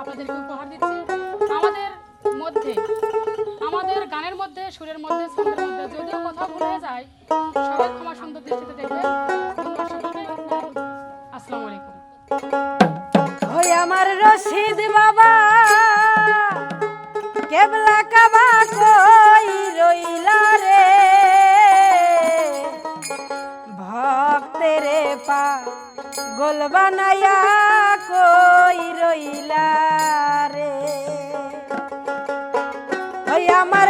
আপনাদেরকে উপহার দিচ্ছি। আমাদের মধ্যে, আমাদের গানের মধ্যে, সুরের মধ্যে মধ্যে যদিও কোথাও ভুল যায়, সবাই সুন্দর দৃষ্টিতে সকলকে আসসালামু আলাইকুম। ওই আমার রশিদ বাবা, কেবলা কাবা কই রইলা গোল বানায়া কই রইলা রে? ওই আমার